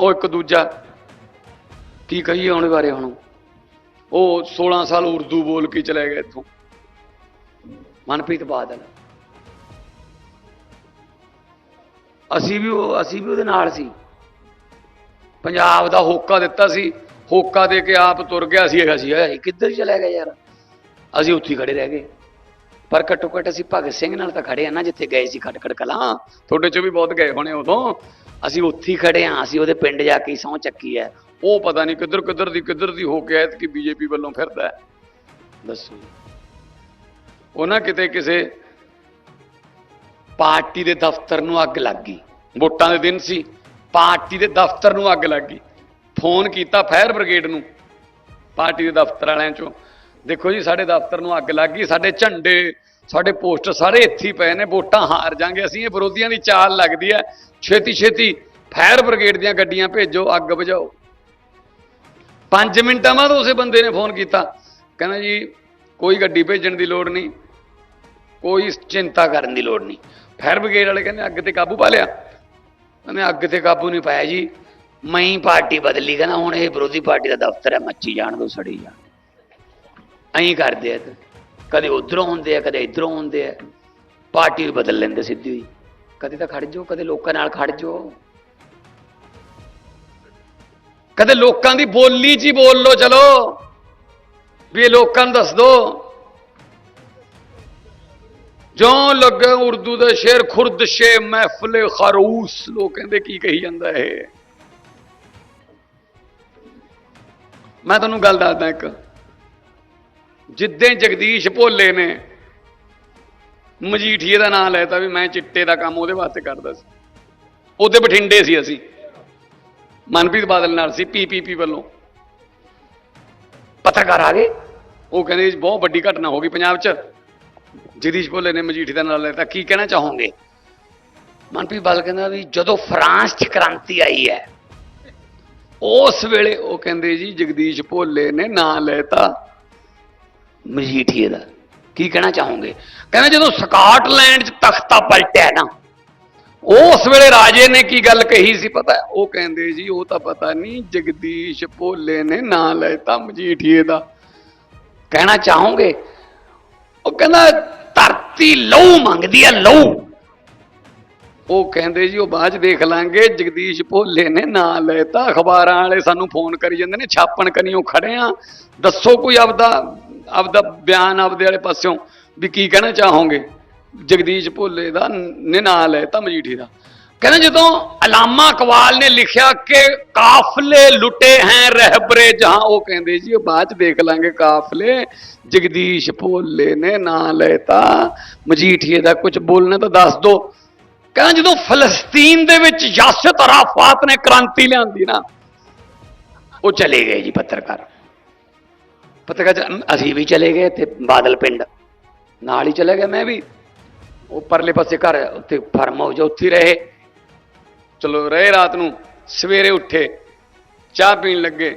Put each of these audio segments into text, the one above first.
ਉਹ ਇੱਕ ਦੂਜਾ, ਕੀ ਕਹੀਏ ਉਹਦੇ ਬਾਰੇ ਹੁਣ? ਉਹ 16 ਸਾਲ ਉਰਦੂ ਬੋਲ ਕੇ ਚਲੇ ਗਏ ਇੱਥੋਂ। ਮਨਪ੍ਰੀਤ ਬਾਦਲ। ਅਸੀਂ ਵੀ ਉਹ, ਅਸੀਂ ਵੀ ਉਹਦੇ ਨਾਲ ਸੀ। ਪੰਜਾਬ ਦਾ ਹੋਕਾ ਦਿੱਤਾ ਸੀ। ਹੋਕਾ ਦੇ ਕੇ ਆਪ ਤੁਰ ਗਿਆ ਸੀ, ਅਸੀਂ ਇਹ ਕਿੱਧਰ ਚਲੇ ਗਏ ਯਾਰ? ਅਸੀਂ ਉੱਥੇ ਹੀ ਖੜੇ ਰਹਿ ਗਏ। ਪਰ ਘੱਟੋ ਘੱਟ ਅਸੀਂ ਭਗਤ ਸਿੰਘ ਨਾਲ ਤਾਂ ਖੜੇ ਆ ਨਾ, ਜਿੱਥੇ ਗਏ ਸੀ ਖਟਖੜ ਕਲਾਂ। ਤੁਹਾਡੇ ਚੋਂ ਵੀ ਬਹੁਤ ਗਏ ਹੋਣੇ ਉਦੋਂ। ਅਸੀਂ ਉੱਥੇ ਹੀ ਖੜੇ ਆ, ਅਸੀਂ ਉਹਦੇ ਪਿੰਡ ਜਾ ਕੇ ਸਹੁੰ ਚੱਕੀ ਹੈ ਉਹ ਪਤਾ ਨਹੀਂ ਕਿੱਧਰ ਕਿੱਧਰ ਦੀ ਕਿੱਧਰ ਦੀ ਹੋ ਕੇ ਆਇਤ ਕਿ ਬੀਜੇਪੀ ਵੱਲੋਂ ਫਿਰਦਾ ਦੱਸੋ। ਜੀ। ਉਹ ਨਾ ਕਿਤੇ ਕਿਸੇ ਪਾਰਟੀ ਦੇ ਦਫ਼ਤਰ ਨੂੰ ਅੱਗ ਲੱਗ ਗਈ। ਵੋਟਾਂ ਦੇ ਦਿਨ ਸੀ। ਪਾਰਟੀ ਦੇ ਦਫ਼ਤਰ ਨੂੰ ਅੱਗ ਲੱਗ ਗਈ। ਫੋਨ ਕੀਤਾ ਫਾਇਰ ਬ੍ਰਿਗੇਡ ਨੂੰ। ਪਾਰਟੀ ਦੇ ਦਫ਼ਤਰ ਵਾਲਿਆਂ ਚੋਂ। ਦੇਖੋ ਜੀ, ਸਾਡੇ ਦਫ਼ਤਰ ਨੂੰ ਅੱਗ ਲੱਗ ਗਈ, ਸਾਡੇ ਝੰਡੇ, ਸਾਡੇ ਪੋਸਟਰ ਸਾਰੇ ਇੱਥੇ ਪਏ ਨੇ, ਵੋਟਾਂ ਹਾਰ ਜਾਾਂਗੇ ਅਸੀਂ, ਇਹ ਵਿਰੋਧੀਆਂ ਦੀ ਚਾਲ ਲੱਗਦੀ ਹੈ। ਛੇਤੀ ਛੇਤੀ ਫਾਇਰ ਬ੍ਰਿਗੇਡ ਦੀਆਂ ਗੱਡੀਆਂ ਭੇਜੋ, ਅੱਗ ਬੁਝਾਓ। 5 ਮਿੰਟਾਂ ਬਾਅਦ ਉਸੇ ਬੰਦੇ ਨੇ ਫੋਨ ਕੀਤਾ। ਕਹਿੰਦਾ ਜੀ, ਕੋਈ ਗੱਡੀ ਭੇਜਣ ਦੀ ਲੋੜ ਨਹੀਂ, ਕੋਈ ਚਿੰਤਾ ਕਰਨ ਦੀ ਲੋੜ ਨਹੀਂ। ਫਾਇਰ ਬ੍ਰਿਗੇਡ ਵਾਲੇ ਕਹਿੰਦੇ, ਅੱਗ ਤੇ ਕਾਬੂ ਪਾ ਲਿਆ। ਕਹਿੰਦੇ, ਅੱਗ ਤੇ ਕਾਬੂ ਨਹੀਂ ਪਾਇਆ ਜੀ। ਮੈਂ ਪਾਰਟੀ ਬਦਲੀ, ਕਹਿੰਦਾ, ਹੁਣ ਇਹ ਵਿਰੋਧੀ ਪਾਰਟੀ ਦਾ ਦਫ਼ਤਰ ਹੈ, ਮੱਚੀ ਜਾਣ ਦੋ, ਸੜੀ ਜਾਣ। ਐਂ ਕਰਦੇ ਆ ਕਦੇ ਉਧਰੋਂ ਹੁੰਦੇ ਆ, ਕਦੇ ਇਧਰੋਂ ਹੁੰਦੇ ਆ। ਪਾਰਟੀ ਵੀ ਬਦਲ ਲੈਂਦੇ ਸਿੱਧੀ ਹੋਈ। ਕਦੇ ਤਾਂ ਖੜ ਜਾਓ, ਕਦੇ ਲੋਕਾਂ ਨਾਲ ਖੜ ਜਾਓ। ਕਦੇ ਲੋਕਾਂ ਦੀ ਬੋਲੀ 'ਚ ਹੀ ਬੋਲ ਲੋ ਚਲੋ। ਵੀ ਇਹ ਲੋਕਾਂ ਨੂੰ ਦੱਸ ਦੋ ਜੋ ਲੱਗੇ ਉਰਦੂ ਦੇ ਸ਼ੇਰ ਖੁਰਦ ਸ਼ੇ ਮਹਿਫਲੇ ਖਰੂਸ। ਲੋਕ ਕਹਿੰਦੇ ਕੀ ਕਹੀ ਜਾਂਦਾ ਇਹ? ਮੈਂ ਤੁਹਾਨੂੰ ਗੱਲ ਦੱਸਦਾ ਇੱਕ। ਜਿੱਦਾਂ ਜਗਦੀਸ਼ ਭੋਲੇ ਨੇ ਮਜੀਠੀਏ ਦਾ ਨਾਮ ਲੈਤਾ ਵੀ ਮੈਂ ਚਿੱਟੇ ਦਾ ਕੰਮ ਉਹਦੇ ਵਾਸਤੇ ਕਰਦਾ ਸੀ। ਉਹਦੇ ਬਠਿੰਡੇ ਸੀ ਅਸੀਂ। ਮਨਪ੍ਰੀਤ ਬਾਦਲ ਨਾਲ ਸੀ ਪੀਪੀਪੀ ਵੱਲੋਂ। ਪੱਤਰਕਾਰ ਆ ਗਏ। ਉਹ ਕਹਿੰਦੇ ਜੀ, ਬਹੁਤ ਵੱਡੀ ਘਟਨਾ ਹੋ ਗਈ ਪੰਜਾਬ 'ਚ। ਜਗਦੀਸ਼ ਭੋਲੇ ਨੇ ਮਜੀਠੀ ਦਾ ਨਾਮ ਲੈਤਾ। ਕੀ ਕਹਿਣਾ ਚਾਹੋਗੇ? ਮਨਪ੍ਰੀਤ ਬਾਦਲ ਕਹਿੰਦਾ ਵੀ ਜਦੋਂ ਫਰਾਂਸ 'ਚ ਕ੍ਰਾਂਤੀ ਆਈ ਹੈ, ਉਸ ਵੇਲੇ ਉਹ ਕਹਿੰਦੇ ਜੀ, ਜਗਦੀਸ਼ ਭੋਲੇ ਨੇ ਨਾਂ ਲੈਤਾ। ਮਜੀਠੀਏ ਦਾ। ਕੀ ਕਹਿਣਾ ਚਾਹੋਗੇ? ਕਹਿੰਦਾ ਜਦੋਂ ਸਕਾਟਲੈਂਡ 'ਚ ਤਖਤਾ ਪਲਟਿਆ ਨਾ ਉਸ ਵੇਲੇ ਰਾਜੇ ਨੇ ਕੀ ਗੱਲ ਕਹੀ ਸੀ ਪਤਾ? ਉਹ ਕਹਿੰਦੇ ਜੀ, ਉਹ ਤਾਂ ਪਤਾ ਨਹੀਂ, ਜਗਦੀਸ਼ ਭੋਲੇ ਨੇ ਨਾਂ ਲੈਤਾ ਮਜੀਠੀਏ ਦਾ। ਕਹਿਣਾ ਚਾਹੋਗੇ? ਉਹ ਕਹਿੰਦਾ, ਧਰਤੀ ਲਹੂ ਮੰਗਦੀ ਹੈ ਲਹੂ। ਉਹ ਕਹਿੰਦੇ ਜੀ, ਉਹ ਬਾਅਦ ਚ ਦੇਖ ਲਾਂਗੇ, ਜਗਦੀਸ਼ ਭੋਲੇ ਨੇ ਨਾਂ ਲੈਤਾ। ਅਖਬਾਰਾਂ ਵਾਲੇ ਸਾਨੂੰ ਫੋਨ ਕਰੀ ਜਾਂਦੇ ਨੇ, ਛਾਪਣ ਕਨੀਓ ਖੜੇ ਆ। ਦੱਸੋ ਕੋਈ ਆਪਦਾ ਆਪਦਾ ਬਿਆਨ ਆਪਦੇ ਵਾਲੇ ਪਾਸਿਓਂ ਵੀ ਕੀ ਕਹਿਣਾ ਚਾਹੋਗੇ? ਜਗਦੀਸ਼ ਭੋਲੇ ਦਾ ਨੇ, ਨਾਂ ਤਾਂ ਮਜੀਠੀ ਦਾ। ਕਹਿੰਦੇ ਜਦੋਂ ਅਲਾਮਾ ਇਕਬਾਲ ਨੇ ਲਿਖਿਆ ਕਿ ਕਾਫਲੇ ਲੁੱਟੇ ਹੈ ਰਹਿਬਰੇ ਜਹਾਂ ਉਹ ਕਹਿੰਦੇ ਜੀ ਉਹ ਬਾਅਦ ਚ ਦੇਖ ਲਾਂਗੇ ਕਾਫਲੇ, ਜਗਦੀਸ਼ ਭੋਲੇ ਨੇ ਨਾਂ ਲੈਤਾ। ਮਜੀਠੀਏ ਦਾ ਕੁਝ ਬੋਲਣਾ ਤਾਂ ਦੱਸ ਦੋ। ਕਹਿੰਦਾ ਜਦੋਂ ਫਲਸਤੀਨ ਦੇ ਵਿੱਚ ਯਾਸਰ ਅਰਾਫਾਤ ਨੇ ਕ੍ਰਾਂਤੀ ਲਿਆਂਦੀ ਨਾ, ਉਹ ਚਲੇ ਗਏ ਜੀ ਪੱਤਰਕਾਰ। ਪੱਤਰਕਾਰ ਅਸੀਂ ਵੀ ਚਲੇ ਗਏ ਤੇ ਬਾਦਲ ਪਿੰਡ। ਨਾਲ ਹੀ ਚਲੇ ਗਏ ਮੈਂ ਵੀ। ਉਹ ਪਰਲੇ ਪਾਸੇ ਘਰ ਉੱਥੇ ਫਾਰਮ ਹਾਊਸ ਆ, ਉੱਥੇ ਹੀ ਰਹੇ। ਚਲੋ ਰਹੇ ਰਾਤ ਨੂੰ ਸਵੇਰੇ ਉੱਠੇ ਚਾਹ ਪੀਣ ਲੱਗੇ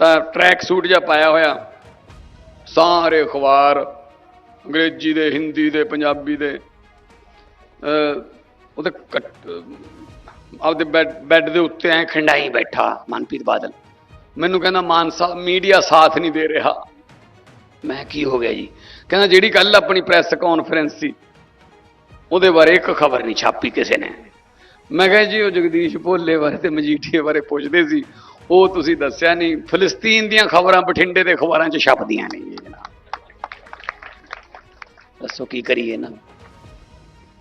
ਤਾਂ ਟਰੈਕ ਸੂਟ ਜਿਹਾ ਪਾਇਆ ਹੋਇਆ। ਸਾਰੇ ਅਖਬਾਰ ਅੰਗਰੇਜ਼ੀ ਦੇ ਹਿੰਦੀ ਦੇ ਪੰਜਾਬੀ ਦੇ ਉਹਦੇ ਕੱਟ- ਆਪਦੇ ਬੈੱਡ ਬੈੱਡ ਦੇ ਉੱਤੇ ਐ ਖੰਡਾਈ ਬੈਠਾ ਮਨਪ੍ਰੀਤ ਬਾਦਲ। ਮੈਨੂੰ ਕਹਿੰਦਾ ਮਾਨ ਸਾਹਿਬ ਮੀਡੀਆ ਸਾਥ ਨਹੀਂ ਦੇ ਰਿਹਾ। ਮੈਂ ਕੀ ਹੋ ਗਿਆ ਜੀ? ਕਹਿੰਦਾ, ਜਿਹੜੀ ਕੱਲ ਆਪਣੀ ਪ੍ਰੈਸ ਕਾਨਫਰੰਸ ਸੀ, ਉਹਦੇ ਬਾਰੇ ਇੱਕ ਖਬਰ ਨਹੀਂ ਛਾਪੀ ਕਿਸੇ ਨੇ। ਮੈਂ ਕਿਹਾ ਜੀ, ਉਹ ਜਗਦੀਸ਼ ਭੋਲੇ ਬਾਰੇ ਤੇ ਮਜੀਠੀਏ ਬਾਰੇ ਪੁੱਛਦੇ ਸੀ। ਉਹ ਤੁਸੀਂ ਦੱਸਿਆ ਨਹੀਂ, ਫਲਸਤੀਨ ਦੀਆਂ ਖਬਰਾਂ ਬਠਿੰਡੇ ਦੇ ਅਖਬਾਰਾਂ 'ਚ ਛਪਦੀਆਂ ਨਹੀਂ ਜੀ ਜਨਾਬ। ਦੱਸੋ, ਕੀ ਕਰੀਏ ਨਾ?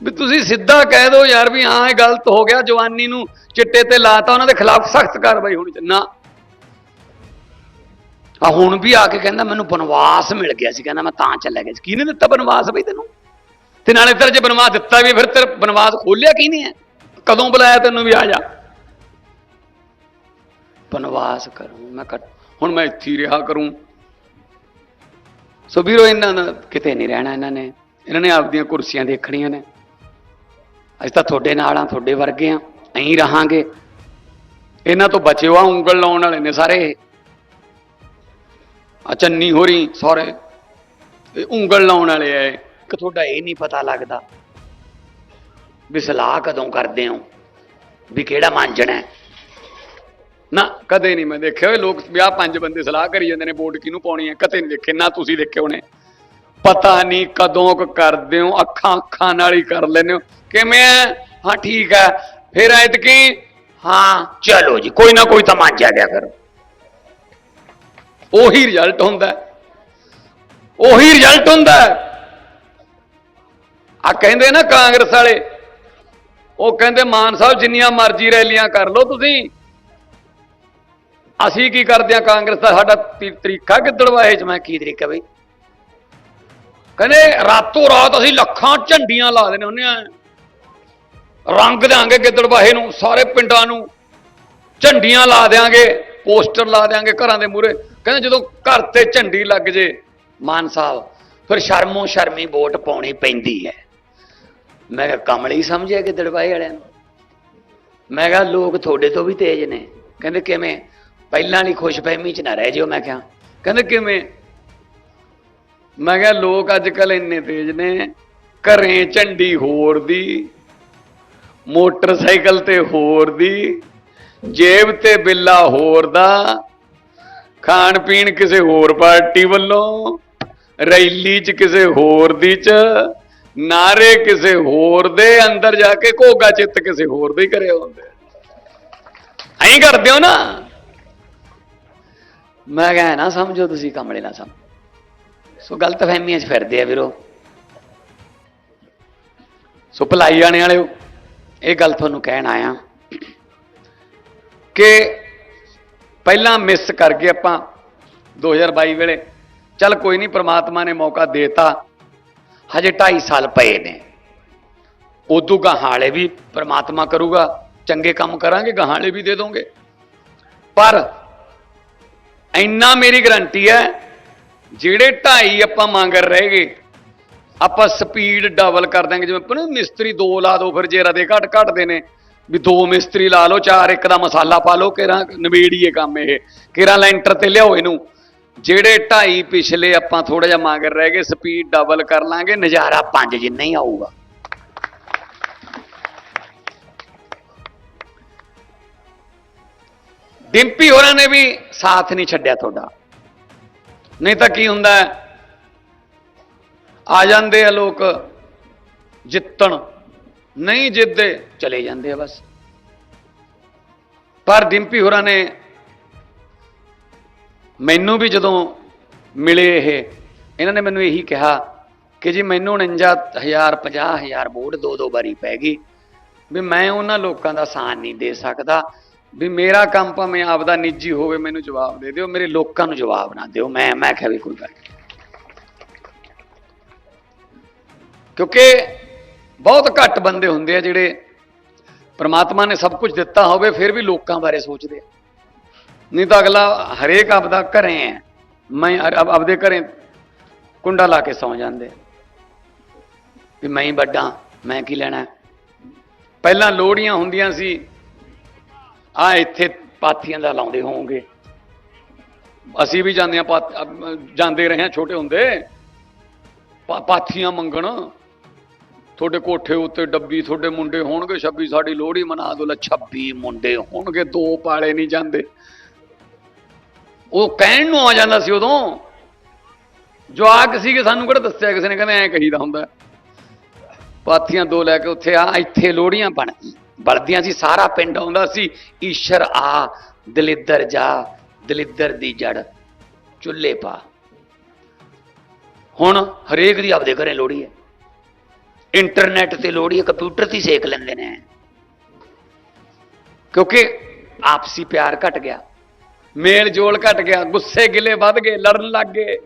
ਵੀ ਤੁਸੀਂ ਸਿੱਧਾ ਕਹਿ ਦਿਓ ਯਾਰ ਵੀ ਹਾਂ, ਇਹ ਗਲਤ ਹੋ ਗਿਆ, ਜਵਾਨੀ ਨੂੰ ਚਿੱਟੇ ਤੇ ਲਾਤਾ, ਉਹਨਾਂ ਦੇ ਖਿਲਾਫ ਸਖਤ ਕਾਰਵਾਈ ਹੋਣੀ ਚਾਹੀਦੀ। ਨਾ। ਆ ਹੁਣ ਵੀ ਆ ਕੇ ਕਹਿੰਦਾ ਮੈਨੂੰ ਬਨਵਾਸ ਮਿਲ ਗਿਆ ਸੀ, ਕਹਿੰਦਾ ਮੈਂ ਤਾਂ ਚੱਲਿਆ ਗਿਆ ਸੀ। ਕਿਹਨੇ ਦਿੱਤਾ ਬਨਵਾਸ ਬਈ ਤੈਨੂੰ? ਤੇ ਨਾਲੇ ਤੇਰੇ ਜੇ ਬਨਵਾਸ ਦਿੱਤਾ ਵੀ ਫਿਰ ਤੇਰਾ ਬਨਵਾਸ ਖੋਲਿਆ ਕਿਹਨੇ ਹੈ? ਕਦੋਂ ਬੁਲਾਇਆ ਤੈਨੂੰ ਵੀ ਆ ਜਾ। ਬਨਵਾਸ ਕਰੂੰ ਮੈਂ ਕੱਟ ਹੁਣ ਮੈਂ ਇੱਥੇ ਰਿਹਾ ਕਰੂੰ। ਸੋ ਵੀਰੋ, ਇਹਨਾਂ ਦਾ ਕਿਤੇ ਨਹੀਂ ਰਹਿਣਾ ਇਹਨਾਂ ਨੇ। ਇਹਨਾਂ ਨੇ ਆਪਦੀਆਂ ਕੁਰਸੀਆਂ ਦੇਖਣੀਆਂ ਨੇ। ਅਸੀਂ ਤਾਂ ਤੁਹਾਡੇ ਨਾਲ ਆ ਤੁਹਾਡੇ ਵਰਗੇ ਆ ਐਂ ਰਹਾਂਗੇ। ਇਹਨਾਂ ਤੋਂ ਬਚਿਓ ਆ ਉਂਗਲ ਲਾਉਣ ਵਾਲੇ ਨੇ ਸਾਰੇ। ਆ ਚੰਨੀ ਹੋਰੀ ਸਾਰੇ ਇਹ ਉਂਗਲ ਲਾਉਣ ਵਾਲੇ ਐ ਕਿ ਤੁਹਾਡਾ ਇਹ ਨਹੀਂ ਪਤਾ ਲੱਗਦਾ ਵੀ ਸਲਾਹ ਕਦੋਂ ਕਰਦੇ ਹੋ, ਵੀ ਕਿਹੜਾ ਮਾਂਜਣਾ ਨਾ, ਕਦੇ ਨਹੀਂ ਮੈਂ ਦੇਖਿਆ। ਲੋਕ ਵਿਆਹ ਪੰਜ ਬੰਦੇ ਸਲਾਹ ਕਰੀ ਜਾਂਦੇ ਨੇ, ਵੋਟ ਕਿਹਨੂੰ ਪਾਉਣੀ ਹੈ, ਕਦੇ ਨਹੀਂ ਦੇਖੇ, ਨਾ ਤੁਸੀਂ ਦੇਖੇ ਹੋਣੇ। ਪਤਾ ਨਹੀਂ ਕਦੋਂ ਕ ਕਰਦੇ ਹੋ, ਅੱਖਾਂ ਅੱਖਾਂ ਨਾਲ ਹੀ ਕਰ ਲੈਂਦੇ ਹੋ। ਕਿਵੇਂ ਹਾਂ? ਠੀਕ ਹੈ। ਫਿਰ ਐਤਕੀ ਹਾਂ, ਚਲੋ ਜੀ, ਕੋਈ ਨਾ ਕੋਈ ਤਾਂ ਮੰਨ ਗਿਆ ਕਰੋ। ਉਹੀ ਰਿਜ਼ਲਟ ਹੁੰਦਾ ਉਹੀ ਰਿਜ਼ਲਟ ਹੁੰਦਾ ਆ ਕਹਿੰਦੇ ਨਾ ਕਾਂਗਰਸ ਵਾਲੇ, ਉਹ ਕਹਿੰਦੇ ਮਾਨ ਸਾਹਿਬ ਜਿੰਨੀਆਂ ਮਰਜ਼ੀ ਰੈਲੀਆਂ ਕਰ ਲਓ ਤੁਸੀਂ। ਅਸੀਂ ਕੀ ਕਰਦੇ ਆ ਕਾਂਗਰਸ ਦਾ ਸਾਡਾ ਤੀ- ਤਰੀਕਾ ਗਿੱਦੜਵਾਹੇ ਚ? ਮੈਂ ਕੀ ਤਰੀਕਾ ਬਈ? ਕਹਿੰਦੇ ਰਾਤੋਂ ਰਾਤ ਅਸੀਂ ਲੱਖਾਂ ਝੰਡੀਆਂ ਲਾ ਦੇਣੇ ਹੁੰਨੇ ਆ ਰੰਗ ਦਿਆਂਗੇ ਗਿੱਦੜਵਾਹੇ ਨੂੰ, ਸਾਰੇ ਪਿੰਡਾਂ ਨੂੰ। ਝੰਡੀਆਂ ਲਾ ਦਿਆਂਗੇ, ਪੋਸਟਰ ਲਾ ਦਿਆਂਗੇ ਘਰਾਂ ਦੇ ਮੂਹਰੇ। ਕਹਿੰਦੇ ਜਦੋਂ ਘਰ ਤੇ ਝੰਡੀ ਲੱਗ ਜੇ, ਮਾਨ ਸਾਹਿਬ, ਫਿਰ ਸ਼ਰਮੋ ਸ਼ਰਮੀ ਵੋਟ ਪਾਉਣੀ ਪੈਂਦੀ ਹੈ। ਮੈਂ ਕਿਹਾ, ਕਮਲੀ ਸਮਝਿਆ ਗਿੱਦੜਵਾਹੇ ਵਾਲਿਆਂ ਨੂੰ। ਮੈਂ ਕਿਹਾ, ਲੋਕ ਤੁਹਾਡੇ ਤੋਂ ਵੀ ਤੇਜ਼ ਨੇ। ਕਹਿੰਦੇ, ਕਿਵੇਂ? ਪਹਿਲਾਂ ਵਾਲੀ ਖੁਸ਼ਫਹਿਮੀ ਚ ਨਾ ਰਹਿ ਜਿਓ, ਮੈਂ ਕਿਹਾ। ਕਹਿੰਦੇ, ਕਿਵੇਂ? ਮੈਂ ਕਿਹਾ, ਲੋਕ ਅੱਜ ਕੱਲ ਇੰਨੇ ਤੇਜ਼ ਨੇ, ਘਰੇ ਝੰਡੀ ਹੋਰ ਦੀ, ਮੋਟਰਸਾਈਕਲ ਤੇ ਹੋਰ ਦੀ, ਜੇਬ ਤੇ ਬਿੱਲਾ ਹੋਰ ਦਾ ਖਾਣ ਪੀਣ ਕਿਸੇ ਹੋਰ ਪਾਰਟੀ ਵੱਲੋਂ, ਰੈਲੀ ਚ ਕਿਸੇ ਹੋਰ ਦੀ ਚ ਨਾਰੇ ਕਿਸੇ ਹੋਰ ਦੇ, ਅੰਦਰ ਜਾ ਕੇ ਘੋਗਾ ਚਿੱਤ ਕਿਸੇ ਹੋਰ ਦੇ ਹੀ ਕਰਿਆ ਹੁੰਦੇ ਐਂ ਕਰਦੇ ਹੋ ਨਾ? ਮੈਂ ਕਿਹਾ, ਨਾ ਸਮਝੋ ਤੁਸੀਂ ਕਮਲੇ ਨਾ ਸਮਝ। ਸੋ ਗਲਤ ਫਹਿਮੀਆਂ 'ਚ ਫਿਰਦੇ ਆ ਵੀਰੋ। ਸੋ ਭਲਾਈ ਆਣੇ ਵਾਲਿਓ, ਇਹ ਗੱਲ ਤੁਹਾਨੂੰ ਕਹਿਣ ਆਇਆ ਕਿ ਪਹਿਲਾਂ ਮਿਸ ਕਰ ਗਏ ਆਪਾਂ 2022 ਵੇਲੇ। ਚੱਲ ਕੋਈ ਨਹੀਂ, ਪ੍ਰਮਾਤਮਾ ਨੇ ਮੌਕਾ ਦੇਤਾ। ਹਜੇ 2.5 ਸਾਲ ਪਏ ਨੇ। ਉਦੋਂ ਗਾਹਾਲੇ ਵੀ ਪ੍ਰਮਾਤਮਾ ਕਰੂਗਾ। ਚੰਗੇ ਕੰਮ ਕਰਾਂਗੇ ਗਾਹਾਲੇ ਵੀ ਦੇ ਦੋਗੇ। ਪਰ ਇੰਨਾ ਮੇਰੀ ਗਰੰਟੀ ਹੈ, ਜਿਹੜੇ 2.5 ਆਪਾਂ ਮੰਗਰ ਰਹੇਗੇ ਆਪਾਂ ਸਪੀਡ ਡਬਲ ਕਰ ਦਾਂਗੇ ਜਿਵੇਂ ਆਪਾਂ ਨਾ ਮਿਸਤਰੀ ਦੋ ਲਾ ਦੋ, ਫਿਰ ਜੇ ਰਦੇ ਘਟ ਘਟਦੇ ਨੇ। ਵੀ ਦੋ ਮਿਸਤਰੀ ਲਾ ਲਓ, ਚਾਰ ਇੱਕ ਦਾ ਮਸਾਲਾ ਪਾ ਲਓ ਕਿਰਾਂ ਨਵੇੜੀਏ ਕੰਮ ਇਹ ਕਿਰਾਂ ਲੈਂਟਰ ਤੇ ਲਿਆਓ ਇਹਨੂੰ। ਜਿਹੜੇ ਢਾਈ ਪਿਛਲੇ ਆਪਾਂ ਥੋੜਾ ਜਿਹਾ ਮੰਗਰ ਰਹਿ ਗਏ ਸਪੀਡ ਡਬਲ ਕਰ ਲਾਂਗੇ, ਨਜ਼ਾਰਾ ਪੰਜ ਜਿੰਨਾ ਹੀ ਆਊਗਾ। ਡਿੰਪੀ ਹੋਰਾਂ ਨੇ ਵੀ ਸਾਥ ਨਹੀਂ ਛੱਡਿਆ ਤੁਹਾਡਾ। ਨਹੀਂ ਤਾਂ ਕੀ ਹੁੰਦਾ ਆ ਜਾਂਦੇ ਆ ਲੋਕ ਜਿੱਤਣ। ਨਹੀਂ ਜਿੱਤਦੇ। ਚਲੇ ਜਾਂਦੇ ਆ ਬਸ। ਪਰ ਡਿੰਪੀ ਹੋਰਾਂ ਨੇ ਮੈਨੂੰ ਵੀ ਜਦੋਂ ਮਿਲੇ ਇਹ, ਇਹਨਾਂ ਨੇ ਮੈਨੂੰ ਇਹੀ ਕਿਹਾ ਕਿ ਜੀ ਮੈਨੂੰ 49000 50000 ਵੋਟ ਦੋ ਦੋ ਵਾਰੀ ਪੈ ਗਈ, ਵੀ ਮੈਂ ਉਹਨਾਂ ਲੋਕਾਂ ਦਾ ਸਾਥ ਨਹੀਂ ਦੇ ਸਕਦਾ, ਵੀ ਮੇਰਾ ਕੰਮ ਭਾਵੇਂ ਆਪਦਾ ਨਿੱਜੀ ਹੋਵੇ ਮੈਨੂੰ ਜਵਾਬ ਦੇ ਦਿਓ, ਮੇਰੇ ਲੋਕਾਂ ਨੂੰ ਜਵਾਬ ਨਾ ਦਿਓ। ਮੈਂ ਮੈਂ ਕਿਹਾ ਵੀ ਕੋਈ ਗੱਲ ਕਿਉਂਕਿ ਬਹੁਤ ਘੱਟ ਬੰਦੇ ਹੁੰਦੇ ਆ ਜਿਹੜੇ ਪ੍ਰਮਾਤਮਾ ਨੇ ਸਭ ਕੁਝ ਦਿੱਤਾ ਹੋਵੇ, ਫਿਰ ਵੀ ਲੋਕਾਂ ਬਾਰੇ ਸੋਚਦੇ ਆ। ਨਹੀਂ ਤਾਂ ਅਗਲਾ ਹਰੇਕ ਆਪਦਾ ਘਰੇ ਹੈ। ਮੈਂ ਆਪਦੇ ਘਰੇ ਕੁੰਡਾ ਲਾ ਕੇ ਸੌ ਜਾਂਦੇ ਵੀ ਮੈਂ ਹੀ ਵੱਡਾ, ਮੈਂ ਕੀ ਲੈਣਾ? ਪਹਿਲਾਂ ਲੋੜੀਆਂ ਹੁੰਦੀਆਂ ਸੀ, ਆ ਇੱਥੇ ਪਾਥੀਆਂ ਦਾ ਲਾਉਂਦੇ ਹੋਵੋਗੇ। ਅਸੀਂ ਵੀ ਜਾਂਦੇ ਆ ਪਾਥ- ਜਾਂਦੇ ਰਹੇ ਹਾਂ ਛੋਟੇ ਹੁੰਦੇ। ਪਾ- ਪਾਥੀਆਂ ਮੰਗਣ। ਤੁਹਾਡੇ ਕੋਠੇ ਉੱਤੇ ਡੱਬੀ ਤੁਹਾਡੇ ਮੁੰਡੇ ਹੋਣਗੇ 26 ਸਾਡੀ ਲੋਹੜੀ ਮਨਾ ਦੋ ਲੈ 26 ਮੁੰਡੇ ਹੋਣਗੇ, ਦੋ ਪਾਲੇ ਨਹੀਂ ਜਾਂਦੇ। ਉਹ ਕਹਿਣ ਨੂੰ ਆ ਜਾਂਦਾ ਸੀ ਉਦੋਂ। ਜਵਾਕ ਸੀਗੇ, ਸਾਨੂੰ ਕਿਹੜਾ ਦੱਸਿਆ ਕਿਸੇ ਨੇ, ਕਹਿੰਦੇ ਐਂ ਕਹੀਦਾ ਹੁੰਦਾ। ਪਾਥੀਆਂ ਦੋ ਲੈ ਕੇ ਉੱਥੇ ਆ, ਇੱਥੇ ਲੋਹੜੀਆਂ ਬਣ ਬਲਦੀਆਂ ਸੀ, ਸਾਰਾ ਪਿੰਡ ਆਉਂਦਾ ਸੀ, ਈਸ਼ਰ ਆ, ਦਲਿੱਦਰ ਜਾ, ਦਲਿੱਦਰ ਦੀ ਜੜ, ਚੁੱਲ੍ਹੇ ਪਾ। ਹੁਣ ਹਰੇਕ ਦੀ ਆਪਦੇ ਘਰੇ ਲੋਹੜੀ ਹੈ। ਇੰਟਰਨੈਟ ਤੇ ਲੋਹੜੀ ਹੈ ਕੰਪਿਊਟਰ ਤੇ ਹੀ ਸੇਕ ਲੈਂਦੇ ਨੇ। ਕਿਉਂਕਿ ਆਪਸੀ ਪਿਆਰ ਘਟ ਗਿਆ, ਮੇਲ ਜੋਲ ਘਟ ਗਿਆ, ਗੁੱਸੇ ਗਿਲੇ ਵੱਧ ਗਏ, ਲੜਨ ਲੱਗ ਗਏ।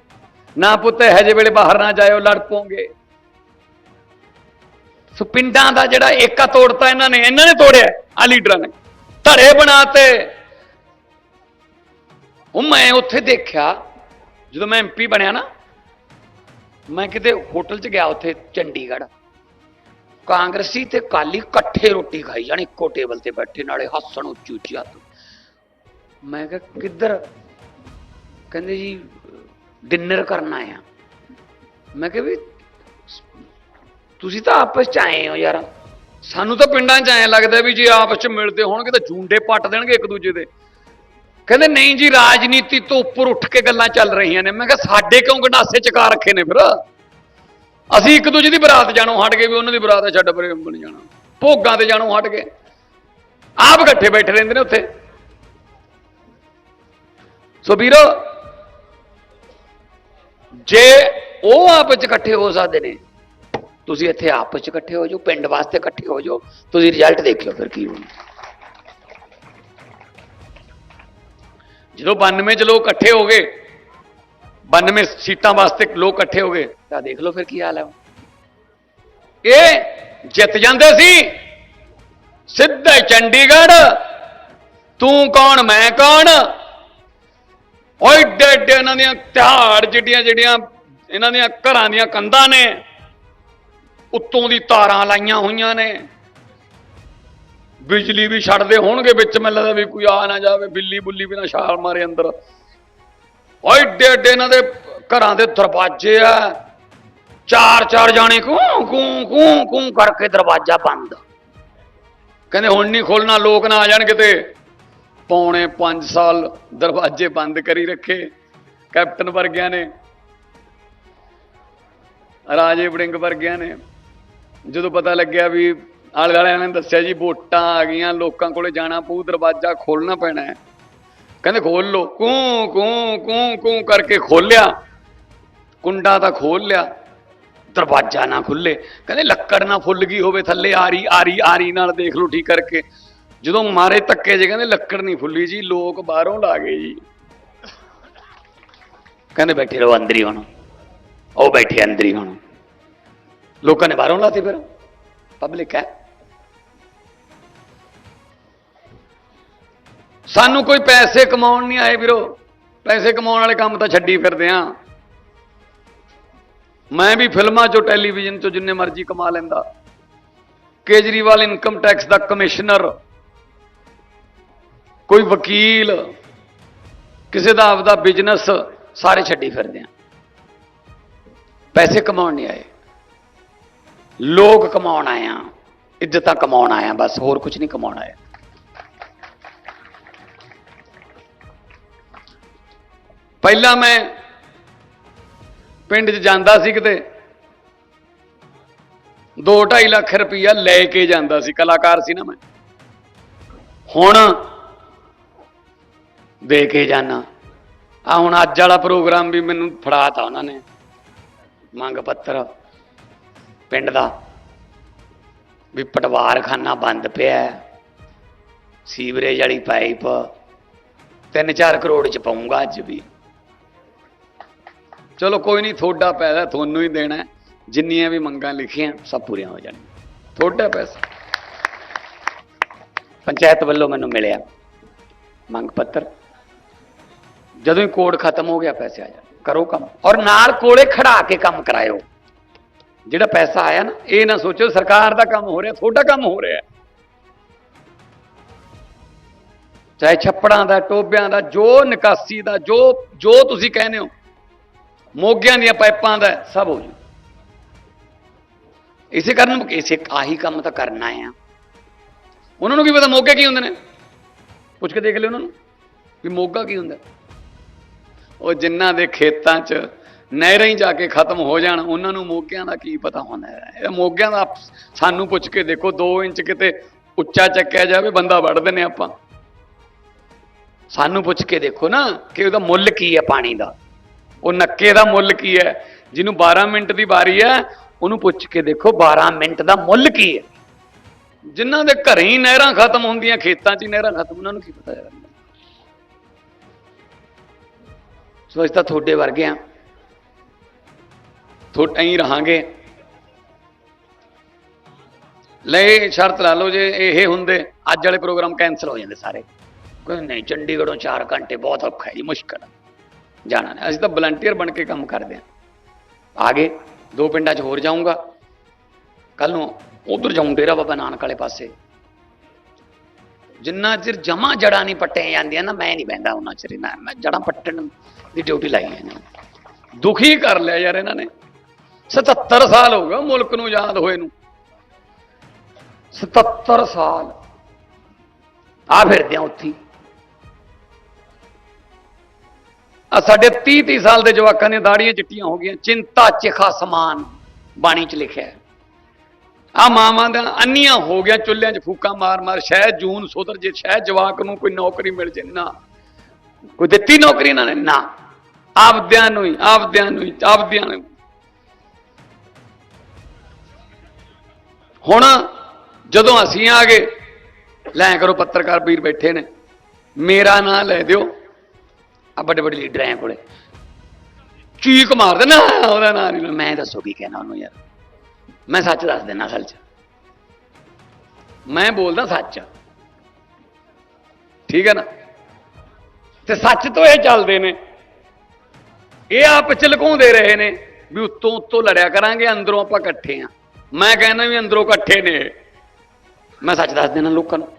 ਨਾ ਪੁੱਤੇ ਹਜੇ ਵੇਲੇ ਬਾਹਰ ਨਾ ਜਾਇਓ, ਲੜ ਪੋਗੇ। ਸੋ ਪਿੰਡਾਂ ਦਾ ਜਿਹੜਾ ਏਕਾ ਤੋੜਤਾ ਇਹਨਾਂ ਨੇ ਇਹਨਾਂ ਨੇ ਤੋੜਿਆ ਆ ਲੀਡਰਾਂ ਨੇ। ਧੜੇ ਬਣਾਤੇ। ਉਹ ਮੈਂ ਉੱਥੇ ਦੇਖਿਆ, ਜਦੋਂ ਮੈਂ ਐਮਪੀ ਬਣਿਆ ਨਾ, ਮੈਂ ਕਿਤੇ ਹੋਟਲ 'ਚ ਗਿਆ ਉੱਥੇ, ਚੰਡੀਗੜ੍ਹ। ਕਾਂਗਰਸੀ ਤੇ ਕਾਲੀ ਇਕੱਠੇ ਰੋਟੀ ਖਾਈ ਜਾਣੀ, ਇੱਕੋ ਟੇਬਲ ਤੇ ਬੈਠੇ, ਨਾਲੇ ਹੱਸਣ ਉੱਚੀ ਉੱਚੀ ਮੈਂ ਕਿਹਾ, ਕਿੱਧਰ? ਕਹਿੰਦੇ ਜੀ, ਡਿਨਰ ਕਰਨਾ ਆ। ਮੈਂ ਕਿਹਾ ਵੀ, ਤੁਸੀਂ ਤਾਂ ਆਪਸ ਚ ਆਏ ਹੋ ਯਾਰ। ਸਾਨੂੰ ਤਾਂ ਪਿੰਡਾਂ ਚ ਐਂ ਲੱਗਦਾ ਵੀ ਜੇ ਆਪਸ ਚ ਮਿਲਦੇ ਹੋਣਗੇ ਤਾਂ ਜੂੰਡੇ ਪੱਟ ਦੇਣਗੇ ਇੱਕ ਦੂਜੇ ਦੇ। ਕਹਿੰਦੇ, ਨਹੀਂ ਜੀ, ਰਾਜਨੀਤੀ ਤੋਂ ਉੱਪਰ ਉੱਠ ਕੇ ਗੱਲਾਂ ਚੱਲ ਰਹੀਆਂ ਨੇ। ਮੈਂ ਕਿਹਾ, ਸਾਡੇ ਕਿਉਂ ਗੰਡਾਸੇ ਚਕਾ ਰੱਖੇ ਨੇ ਫਿਰ? ਅਸੀਂ ਇੱਕ ਦੂਜੇ ਦੀ ਬਰਾਤ ਜਾਣੋਂ ਹਟ ਗਏ ਵੀ ਉਹਨਾਂ ਦੀ ਬਰਾਤ ਹੈ ਛੱਡ ਪਰੇ ਬਣ ਜਾਣਾ। ਭੋਗਾਂ ਤੇ ਜਾਣੋਂ ਹਟ ਗਏ। ਆਪ ਇਕੱਠੇ ਬੈਠੇ ਰਹਿੰਦੇ ਨੇ ਉੱਥੇ। ਸੋ ਵੀਰੋ, ਜੇ ਉਹ ਆਪਸ ਚ ਇਕੱਠੇ ਹੋ ਸਕਦੇ ਨੇ, ਤੁਸੀਂ ਇੱਥੇ ਆਪਸ ਚ ਇਕੱਠੇ ਹੋ ਜਾਓ, ਪਿੰਡ ਵਾਸਤੇ ਇਕੱਠੇ ਹੋ ਜਾਓ, ਤੁਸੀਂ ਰਿਜ਼ਲਟ ਦੇਖ ਲਓ ਫਿਰ ਕੀ ਹੋਣਾ। ਜਦੋਂ 92 ਚ ਲੋਕ ਇਕੱਠੇ ਹੋ ਗਏ 92 ਸੀਟਾਂ ਵਾਸਤੇ ਲੋਕ ਇਕੱਠੇ ਹੋ ਗਏ। ਤਾਂ ਦੇਖ ਲਓ ਫਿਰ ਕੀ ਹਾਲ ਹੈ। ਇਹ ਜਿੱਤ ਜਾਂਦੇ ਸੀ। ਸਿੱਧੇ ਚੰਡੀਗੜ੍ਹ। ਤੂੰ ਕੌਣ ਮੈਂ ਕੌਣ? ਓਏ ਏਡੇ ਇਹਨਾਂ ਦੀਆਂ ਤਿਹਾੜ ਜਿਹੜੀਆਂ ਜਿਹੜੀਆਂ ਇਹਨਾਂ ਦੀਆਂ ਘਰਾਂ ਦੀਆਂ ਕੰਧਾਂ ਨੇ ਉੱਤੋਂ ਦੀ ਤਾਰਾਂ ਲਾਈਆਂ ਹੋਈਆਂ ਨੇ। ਬਿਜਲੀ ਵੀ ਛੱਡਦੇ ਹੋਣਗੇ ਵਿੱਚ ਮੈਨੂੰ ਲੱਗਦਾ ਵੀ ਕੋਈ ਆ ਨਾ ਜਾਵੇ ਬਿੱਲੀ ਬੁੱਲੀ ਵੀ ਨਾ ਛਾਲ ਮਾਰੇ ਅੰਦਰ। ਓਏ ਏਡੇ ਏਡੇ ਇਹਨਾਂ ਦੇ ਘਰਾਂ ਦੇ ਦਰਵਾਜ਼ੇ ਆ। ਚਾਰ ਚਾਰ ਜਾਣੇ ਕੂ ਕੂ ਕੂ ਕੂ ਕਰਕੇ ਦਰਵਾਜ਼ਾ ਬੰਦ। ਕਹਿੰਦੇ ਹੁਣ ਨਹੀਂ ਖੋਲਣਾ ਲੋਕ ਨਾ ਆ ਜਾਣ ਕਿਤੇ। ਪੌਣੇ 5 ਸਾਲ ਦਰਵਾਜ਼ੇ ਬੰਦ ਕਰੀ ਰੱਖੇ, ਕੈਪਟਨ ਵਰਗਿਆਂ ਨੇ। ਰਾਜੇ ਵੜਿੰਗ ਵਰਗਿਆਂ ਨੇ। ਜਦੋਂ ਪਤਾ ਲੱਗਿਆ ਵੀ ਆਲੇ ਵਾਲਿਆਂ ਨੇ ਦੱਸਿਆ ਜੀ, ਵੋਟਾਂ ਆ ਗਈਆਂ, ਲੋਕਾਂ ਕੋਲੇ ਜਾਣਾ ਪਊ, ਦਰਵਾਜ਼ਾ ਖੋਲਣਾ ਪੈਣਾ ਹੈ। ਕਹਿੰਦੇ ਖੋਲ ਲੋ ਕੂ ਕੂ ਕੂ ਕੂ ਕਰਕੇ ਖੋਲਿਆ। ਕੁੰਡਾ ਤਾਂ ਖੋਲ ਲਿਆ। ਦਰਵਾਜ਼ਾ ਨਾ ਖੁੱਲੇ। ਕਹਿੰਦੇ ਲੱਕੜ ਨਾ ਫੁੱਲ ਗਈ ਹੋਵੇ ਥੱਲੇ ਆਰੀ ਆਰੀ ਆਰੀ ਨਾਲ ਦੇਖ ਲਓ ਠੀਕ ਕਰਕੇ। ਜਦੋਂ ਮਾਰੇ ਧੱਕੇ ਜੇ ਕਹਿੰਦੇ ਲੱਕੜ ਨਹੀਂ ਫੁੱਲੀ ਜੀ, ਲੋਕ ਬਾਹਰੋਂ ਲਾ ਗਏ ਜੀ। ਕਹਿੰਦੇ ਬੈਠੇ ਰਹੋ, ਅੰਦਰ ਹੀ ਹੁਣ। ਉਹ ਬੈਠੇ ਅੰਦਰ ਹੀ ਹੁਣ। ਲੋਕਾਂ ਨੇ ਬਾਹਰੋਂ ਲਾਤੇ ਫਿਰ। ਪਬਲਿਕ ਹੈ। ਸਾਨੂੰ ਕੋਈ ਪੈਸੇ ਕਮਾਉਣ ਨਹੀਂ ਆਏ ਵੀਰੋ। ਪੈਸੇ ਕਮਾਉਣ ਵਾਲੇ ਕੰਮ ਤਾਂ ਛੱਡੀ ਫਿਰਦੇ ਆ। ਮੈਂ ਵੀ ਫਿਲਮਾਂ ਚੋਂ, ਟੈਲੀਵਿਜ਼ਨ ਚੋਂ ਜਿੰਨੇ ਮਰਜ਼ੀ ਕਮਾ ਲੈਂਦਾ। ਕੇਜਰੀਵਾਲ ਇਨਕਮ ਟੈਕਸ ਦਾ ਕਮਿਸ਼ਨਰ। ਕੋਈ ਵਕੀਲ। ਕਿਸੇ ਦਾ ਆਪਦਾ ਬਿਜ਼ਨਸ, ਸਾਰੇ ਛੱਡੀ ਫਿਰਦੇ ਆ। ਪੈਸੇ ਕਮਾਉਣ ਨਹੀਂ ਆਏ। ਲੋਕ ਕਮਾਉਣ ਆਏ ਆ। ਇੱਜ਼ਤਾਂ ਕਮਾਉਣ ਆਇਆ ਬਸ ਹੋਰ ਕੁਝ ਨਹੀਂ ਕਮਾਉਣ ਆਇਆ ਪਹਿਲਾਂ ਮੈਂ ਪਿੰਡ 'ਚ ਜਾਂਦਾ ਸੀ ਕਿਤੇ 2.5 ਲੱਖ ਰੁਪਈਆ ਲੈ ਕੇ ਜਾਂਦਾ ਸੀ, ਕਲਾਕਾਰ ਸੀ ਨਾ ਮੈਂ। ਹੁਣ ਦੇ ਕੇ ਜਾਣਾ ਆ ਹੁਣ ਅੱਜ ਵਾਲਾ ਪ੍ਰੋਗਰਾਮ ਵੀ ਮੈਨੂੰ ਫੜਾਤਾ ਉਹਨਾਂ ਨੇ, ਮੰਗ ਪੱਤਰ ਪਿੰਡ ਦਾ, ਵੀ ਪਟਵਾਰਖਾਨਾ ਬੰਦ ਪਿਆ ਸੀਵਰੇਜ ਵਾਲੀ ਪਾਈਪ 3-4 ਕਰੋੜ ਚ ਪਾਉਂਗਾ ਅੱਜ ਵੀ। ਚਲੋ ਕੋਈ ਨਹੀਂ ਥੋੜਾ ਪੈਸਾ ਤੁਹਾਨੂੰ ਹੀ ਦੇਣਾ ਜਿੰਨੀਆਂ ਵੀ ਮੰਗਾਂ ਲਿਖੀਆਂ, ਸਭ ਪੂਰੀਆਂ ਹੋ ਜਾਣਗੀਆਂ ਥੋੜਾ ਪੈਸਾ। ਪੰਚਾਇਤ ਵੱਲੋਂ ਮੈਨੂੰ ਮਿਲਿਆ ਮੰਗ ਪੱਤਰ। ਜਦੋਂ ਹੀ ਕੋਡ ਖਤਮ ਹੋ ਗਿਆ, ਪੈਸੇ ਆ ਜਾਣ। ਕਰੋ ਕੰਮ। ਔਰ ਨਾਲ ਕੋਲੇ ਖੜਾ ਕੇ ਕੰਮ ਕਰਾਇਓ। ਜਿਹੜਾ ਪੈਸਾ ਆਇਆ ਨਾ, ਇਹ ਨਾ ਸੋਚੋ ਸਰਕਾਰ ਦਾ ਕੰਮ ਹੋ ਰਿਹਾ, ਤੁਹਾਡਾ ਕੰਮ ਹੋ ਰਿਹਾ ਚਾਹੇ ਛੱਪੜਾਂ ਦਾ, ਟੋਬਿਆਂ ਦਾ, ਜੋ ਨਿਕਾਸੀ ਦਾ, ਜੋ ਜੋ ਤੁਸੀਂ ਕਹਿੰਦੇ ਹੋ ਮੋਗਿਆਂ ਦੀਆਂ ਪਾਈਪਾਂ ਦਾ ਸਭ ਹੋ ਜੂ। ਇਸੇ ਕਾਰਨ ਇਸੇ ਆਹੀ ਕੰਮ ਤਾਂ ਕਰਨਾ ਆ। ਉਹਨਾਂ ਨੂੰ ਕੀ ਪਤਾ ਮੋਗੇ ਕੀ ਹੁੰਦੇ ਨੇ? ਪੁੱਛ ਕੇ ਦੇਖ ਲਿਓ ਉਹਨਾਂ ਨੂੰ, ਵੀ ਮੋਗਾ ਕੀ ਹੁੰਦਾ? ਉਹ ਜਿਨ੍ਹਾਂ ਦੇ ਖੇਤਾਂ 'ਚ ਨਹਿਰਾਂ ਹੀ ਜਾ ਕੇ ਖਤਮ ਹੋ ਜਾਣ, ਉਹਨਾਂ ਨੂੰ ਮੋਗਿਆਂ ਦਾ ਕੀ ਪਤਾ ਹੁੰਦਾ ਹੈ? ਇਹ ਮੋਗਿਆਂ ਦਾ ਸਾਨੂੰ ਪੁੱਛ ਕੇ ਦੇਖੋ 2 ਇੰਚ ਕਿਤੇ ਉੱਚਾ ਚੱਕਿਆ ਜਾਵੇ, ਬੰਦਾ ਵੜ ਦਿੰਨੇ ਆਪਾਂ। ਸਾਨੂੰ ਪੁੱਛ ਕੇ ਦੇਖੋ ਨਾ, ਕਿ ਉਹਦਾ ਮੁੱਲ ਕੀ ਹੈ ਪਾਣੀ ਦਾ? ਉਹ ਨੱਕੇ ਦਾ ਮੁੱਲ ਕੀ ਹੈ? ਜਿਹਨੂੰ 12 ਮਿੰਟ ਦੀ ਵਾਰੀ ਹੈ, ਉਹਨੂੰ ਪੁੱਛ ਕੇ ਦੇਖੋ 12 ਮਿੰਟ ਦਾ ਮੁੱਲ ਕੀ ਹੈ। ਜਿਨ੍ਹਾਂ ਦੇ ਘਰੇ ਹੀ ਨਹਿਰਾਂ ਖਤਮ ਹੁੰਦੀਆਂ, ਖੇਤਾਂ 'ਚ ਹੀ ਨਹਿਰਾਂ ਖਤਮ, ਉਹਨਾਂ ਨੂੰ ਕੀ ਪਤਾ ਯਾਰ? ਸੋ ਅਸੀਂ ਤਾਂ ਤੁਹਾਡੇ ਵਰਗੇ ਆ ਤੁਹਾਡਾ ਹੀ ਰਹਾਂਗੇ। ਲੈ ਸ਼ਰਤ ਲਾ ਲਓ ਜੇ ਇਹ ਹੁੰਦੇ, ਅੱਜ ਵਾਲੇ ਪ੍ਰੋਗਰਾਮ ਕੈਨਸਲ ਹੋ ਜਾਂਦੇ ਸਾਰੇ। ਕੋਈ ਨਹੀਂ, ਚੰਡੀਗੜ੍ਹੋਂ 4 ਘੰਟੇ ਬਹੁਤ ਔਖਾ ਹੈ ਜੀ, ਮੁਸ਼ਕਲ ਹੈ ਜਾਣਾ ਨੇ। ਅਸੀਂ ਤਾਂ ਵਲੰਟੀਅਰ ਬਣ ਕੇ ਕੰਮ ਕਰਦੇ ਆ ਆਗੇ ਦੋ ਪਿੰਡਾਂ 'ਚ ਹੋਰ ਜਾਊਂਗਾ। ਕੱਲ ਨੂੰ ਉਧਰ ਜਾਊਂ ਡੇਰਾ ਬਾਬਾ ਨਾਨਕ ਵਾਲੇ ਪਾਸੇ। ਜਿੰਨਾ ਚਿਰ ਜਮਾ ਜੜਾਂ ਨਹੀਂ ਪੱਟੇ ਜਾਂਦੀਆਂ ਨਾ, ਮੈਂ ਨਹੀਂ ਬਹਿੰਦਾ ਉਹਨਾਂ ਚਿਰ। ਨਾ ਮੈਂ ਜੜਾਂ ਪੱਟਣ ਦੀ ਡਿਊਟੀ ਲਾਈ ਹੈ। ਇਹਨਾਂ ਨੇ ਦੁਖੀ ਕਰ ਲਿਆ ਯਾਰ ਇਹਨਾਂ ਨੇ। 77 ਸਾਲ ਹੋ ਗਏ ਮੁਲਕ ਨੂੰ ਯਾਦ ਹੋਏ ਨੂੰ। 77 ਸਾਲ। ਆ ਫਿਰਦੇ ਆ ਉੱਥੇ ਆ ਸਾਡੇ 30 30 ਸਾਲ ਦੇ ਜਵਾਕਾਂ ਦੀਆਂ ਦਾੜੀਆਂ ਚਿੱਟੀਆਂ ਹੋ ਗਈਆਂ, ਚਿੰਤਾ ਚਿਖਾ ਸਮਾਨ ਬਾਣੀ 'ਚ ਲਿਖਿਆ ਹੈ। ਆ ਮਾਵਾਂ ਦਾ ਅੰਨੀਆਂ ਹੋ ਗਿਆ ਚੁੱਲ੍ਹਿਆਂ 'ਚ ਫੂਕਾਂ ਮਾਰ ਮਾਰ ਸ਼ਾਇਦ ਜੂਨ ਸੁਧਰ ਜੇ ਸ਼ਾਇਦ ਜਵਾਕ ਨੂੰ ਕੋਈ ਨੌਕਰੀ ਮਿਲ ਜੇ, ਨਾ। ਕੋਈ ਦਿੱਤੀ ਨੌਕਰੀ ਇਹਨਾਂ ਨੇ? ਨਾ। ਆਪਦਿਆਂ ਨੂੰ ਹੀ, ਆਪਦਿਆਂ ਨੂੰ ਹੀ, ਆਪਦਿਆਂ ਨੂੰ ਹੁਣ ਜਦੋਂ ਅਸੀਂ ਆ ਗਏ, ਲੈ ਕਰੋ ਪੱਤਰਕਾਰ ਵੀਰ ਬੈਠੇ ਨੇ, ਮੇਰਾ ਨਾਂ ਲੈ ਦਿਓ। ਆ ਵੱਡੇ ਵੱਡੇ ਲੀਡਰ ਐ ਕੋਲੇ। ਚੀਕ ਮਾਰ ਦੇਣਾ, ਉਹਦਾ ਨਾਂ ਨਹੀਂ ਲੈਣਾ। ਮੈਂ ਦੱਸੋ ਕੀ ਕਹਿਣਾ ਉਹਨੂੰ ਯਾਰ। ਮੈਂ ਸੱਚ ਦੱਸ ਦੇਣਾ ਅਸਲ 'ਚ। ਮੈਂ ਬੋਲਦਾ ਸੱਚ। ਠੀਕ ਹੈ ਨਾ? ਤੇ ਸੱਚ ਤੋਂ ਇਹ ਚੱਲਦੇ ਨੇ। ਇਹ ਆਪ ਚ ਲੁਕਾਉਂਦੇ ਰਹੇ ਨੇ ਵੀ ਉੱਤੋਂ ਉੱਤੋਂ ਲੜਿਆ ਕਰਾਂਗੇ, ਅੰਦਰੋਂ ਆਪਾਂ ਇਕੱਠੇ ਆ। ਮੈਂ ਕਹਿੰਦਾ ਵੀ ਅੰਦਰੋਂ ਇਕੱਠੇ ਨੇ ਮੈਂ ਸੱਚ ਦੱਸ ਦੇਣਾ ਲੋਕਾਂ ਨੂੰ।